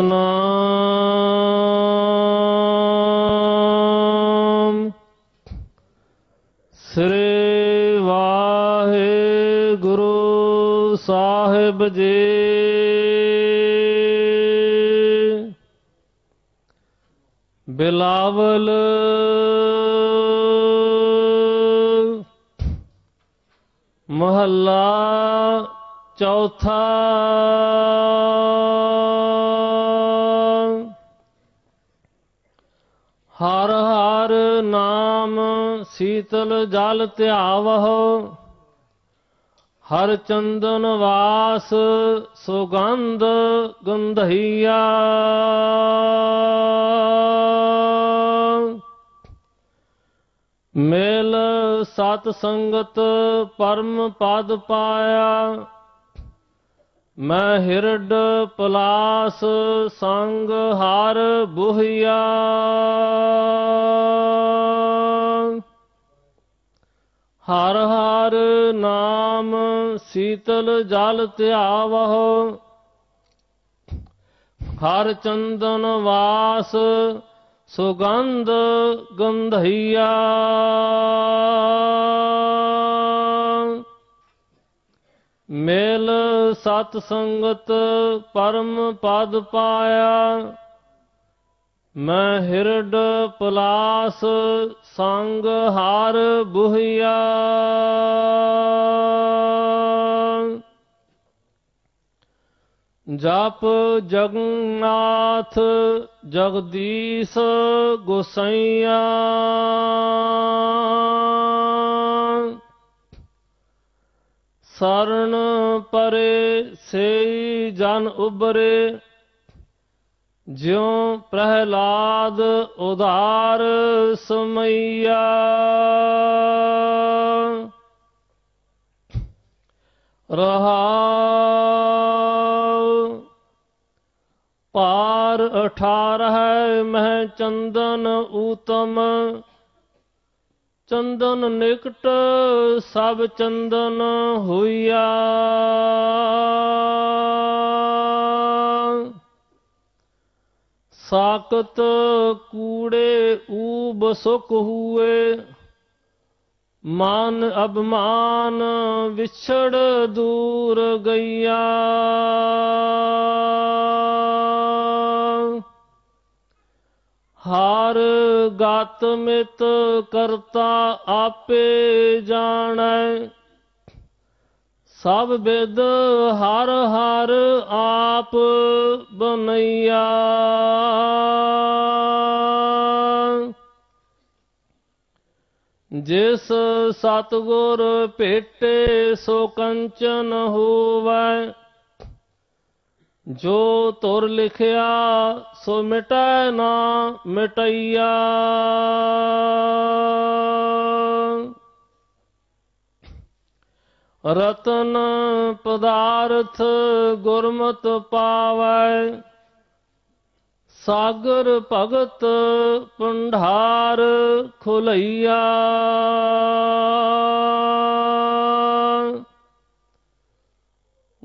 ਸਤਨਾਮ। ਸ੍ਰੀ ਵਾਹਿਗੁਰੂ ਸਾਹਿਬ ਜੀ। ਬਿਲਾਵਲ। ਮਹੱਲਾ ਚੌਥਾ। ਹਰ ਹਰ ਨਾਮ ਸੀਤਲ ਜਲ ਧਿਆਵਹੁ, ਹਰ ਚੰਦਨ ਵਾਸ ਸੁਗੰਧ ਗੰਧਈਆ। ਮੇਲ ਸਤ ਸੰਗਤ ਪਰਮ ਪਦ ਪਾਇਆ ਮੈਂ ਹਿਰਡ ਪਲਾਸ ਸੰਗ ਹਰ ਬੁਹਿਆ। ਹਰ ਹਰ ਨਾਮ ਸੀਤਲ ਜਲ ਧਿਆਵਹੁ। ਹਰ ਚੰਦਨ ਵਾਸ ਸੁਗੰਧ ਗੰਧਈਆ। ਮੇਲ ਸਤ ਸੰਗਤ ਪਰਮ ਪਦ ਪਾਇਆ, ਮੈਂ ਹਿਰਡ ਪਲਾਸ ਸੰਗ ਹਾਰ ਬੁਹਿਆ। ਜਪ ਜਗਨਨਾਥ ਜਗਦੀਸ਼ ਗੁਸਈਆ। ਸਰਣ ਪਰੇ ਸੇਈ ਜਨ ਉਬਰੇ ਜਿਉ ਪ੍ਰਹਿਲਾਦ ਉਧਾਰ ਸਮਈਆ। ਰਹਾ ਪਾਰ ਅਠਾਰਹ ਮਹ ਚੰਦਨ ਊਤਮ ਚੰਦਨ ਨਿਕਟ ਸਭ ਚੰਦਨ ਹੋਈਆ। ਸਾਕਤ ਕੂੜੇ ਊਬ ਸੁਖ ਹੂਏ, ਮਾਨ ਅਭਮਾਨ ਵਿਛੜ ਦੂਰ ਗਈਆ। ਹਾਰ ਗਤ ਮਿਤ ਕਰਤਾ ਆਪੇ ਜਾਣੈ। ਸਭ ਬਿਦ ਹਰ ਹਰ ਆਪ ਬਨਈਆ। ਜਿਸ ਸਤਗੁਰ ਭੇਟੇ ਸੋ ਕੰਚਨ ਹੋਵੈ। ਜੋ ਤੁਰ ਲਿਖਿਆ ਸੋ ਮਿਟੈ ਨਾ ਮਿਟਈਆ। ਰਤਨ ਪਦਾਰਥ ਗੁਰਮਤ ਪਾਵੈ, ਸਾਗਰ ਭਗਤ ਪੰਢਾਰ ਖੁਲਈਆ।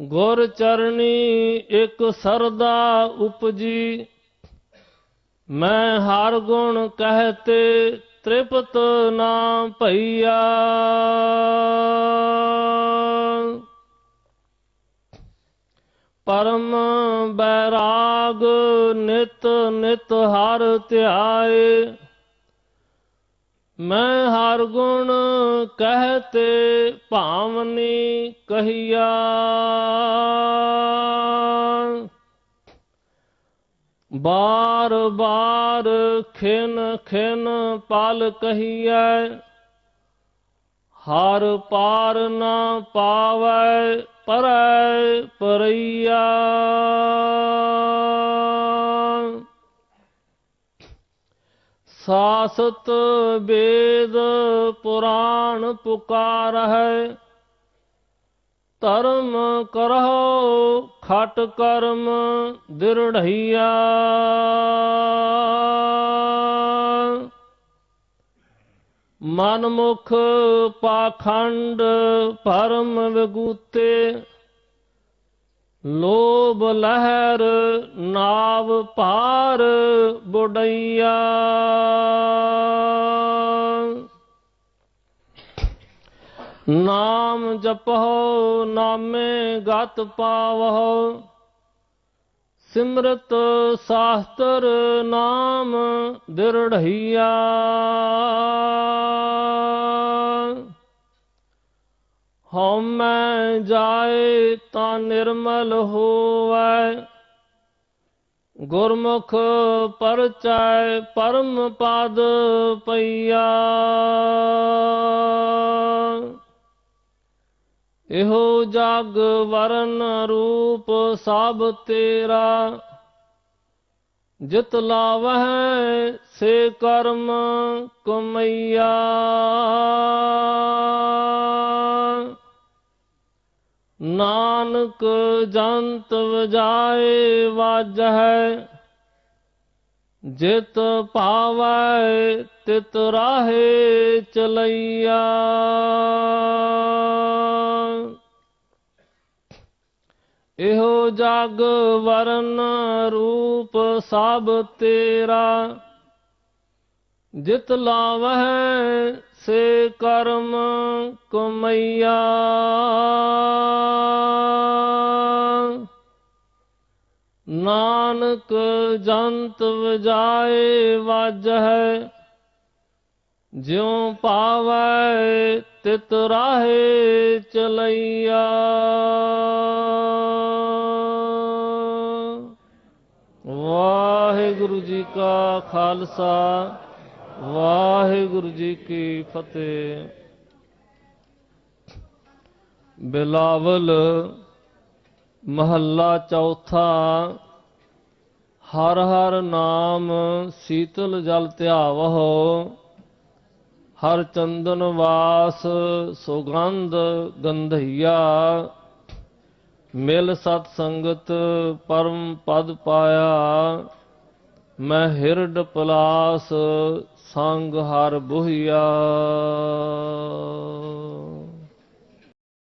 ਗੁਰ ਚਰਣੀ ਇੱਕ ਸਰਦਾ ਉਪਜੀ। ਮੈਂ ਹਰ ਗੁਣ ਕਹਤੇ ਤ੍ਰਿਪਤ ਨਾ ਭਈਆ। ਪਰਮ ਬੈਰਾਗ ਨਿਤ ਨਿਤ ਹਰ ਧਿਆਏ। ਮੈਂ ਹਰ ਗੁਣ ਕਹਤੇ ਭਾਵਨੀ ਕਹੀਆ। ਬਾਰ ਬਾਰ ਖਿਨ ਖਿਨ ਪਲ ਕਹੀਐ। ਹਰ ਪਾਰ ਨਾ ਪਾਵੈ ਪਰੈ ਪਰਈਆ। ਸਾਸਤ ਵੇਦ ਪੁਰਾਣ ਪੁਕਾਰ ਹੈ। ਧਰਮ ਕਰਹੁ ਖਟ ਕਰਮ ਦਿਰੜਈਆ ਮਨਮੁਖ ਪਾਖੰਡ ਪਰਮ ਵਿਗੂਤੇ ਲੋਭ ਲਹਿਰ ਨਾਵ ਪਾਰ ਬੁੜਈਆ ਨਾਮ ਜਪਹੁ ਨਾਮੇ ਗਤ ਪਾਵਹੁ ਸਿਮਰਤ ਸਾਸਤਰ ਨਾਮ ਦਿਰੜਈਆ ਹਉਮੈ ਜਾਏ ਤਾਂ ਨਿਰਮਲ ਹੋਵੈ। ਗੁਰਮੁਖ ਪਰਚੈ ਪਰਮ ਪਦ ਪਈਆ। ਇਹੋ ਜਗ ਵਰਨ ਰੂਪ ਸਭ ਤੇਰਾ। ਜਿਤ ਲਾਵਹਿ ਸੇ ਕਰਮ ਕਮਈਆ। ਨਾਨਕ ਜੰਤ ਵਜਾਏ ਵਾਜਹਿ ਜਿਤ ਪਾਵੈ ਤਿਤ ਰਾਹੇ ਚਲਈਆ। ਇਹੋ ਜਗ ਵਰਨ ਰੂਪ ਸਭ ਤੇਰਾ ਜਿਤ ਲਾਵਹਿ ਸੇ ਕਰਮ ਕਮਈਆ। ਨਾਨਕ ਜੰਤ ਵਜਾਏ ਵਾਜਹਿ, ਜਿਉ ਪਾਵੈ ਤਿਤ ਰਾਹੇ ਚਲਈਆ। ਵਾਹਿਗੁਰੂ ਜੀ ਕਾ ਖਾਲਸਾ ਵਾਹਿਗੁਰੂ ਜੀ ਕੀ ਫਤਿਹ। ਬਿਲਾਵਲ ਮਹੱਲਾ ਚੌਥਾ। ਹਰ ਹਰ ਨਾਮ ਸੀਤਲ ਜਲ ਧਿਆਵਹੁ। ਹਰ ਚੰਦਨ ਵਾਸ ਸੁਗੰਧ ਗੰਧਈਆ। ਮਿਲ ਸਤ ਸੰਗਤ ਪਰਮ ਪਦ ਪਾਇਆ। ਮੈਂ ਹਿਰਡ ਪਲਾਸ ਸੰਗ ਹਰ ਬੁਹੀਆ।